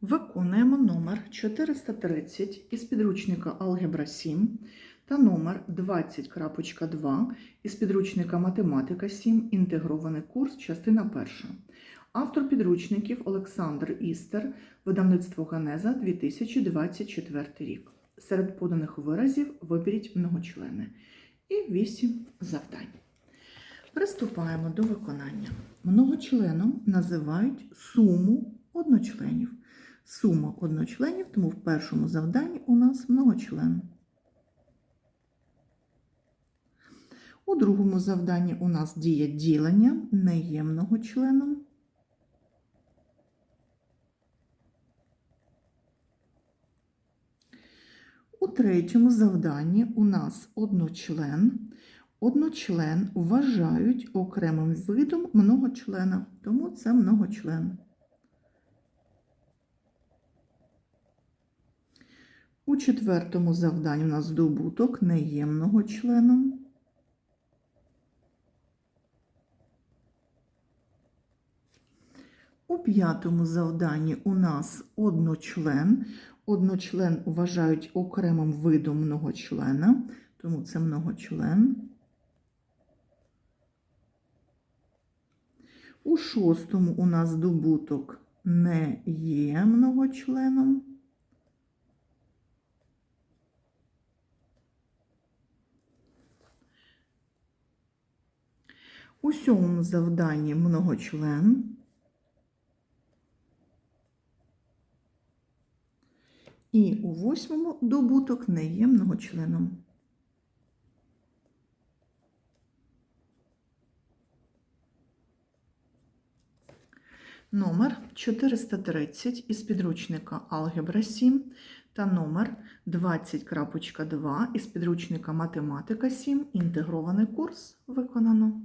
Виконуємо номер 430 із підручника Алгебра 7 та номер 20.2 із підручника Математика 7. Інтегрований курс, частина 1. Автор підручників Олександр Істер, видавництво Ганеза 2024 рік. Серед поданих виразів виберіть многочлени. І 8 завдань. Приступаємо до виконання. Многочленом називають суму одночленів. Сума одночленів, тому в першому завданні у нас многочлен. У другому завданні у нас дія ділення не є многочленом. У третьому завданні у нас одночлен. Одночлен вважають окремим видом многочлена, тому це многочлен. У четвертому завданні у нас добуток не є многочленом. У п'ятому завданні у нас одночлен. Одночлен вважають окремим видом многочлена, тому це многочлен. У шостому у нас добуток не є многочленом. У сьомому завданні многочлен. І у восьмому добуток не є многочленом. Номер 430 із підручника Алгебра 7 та номер 20.2 із підручника Математика 7. Інтегрований курс виконано.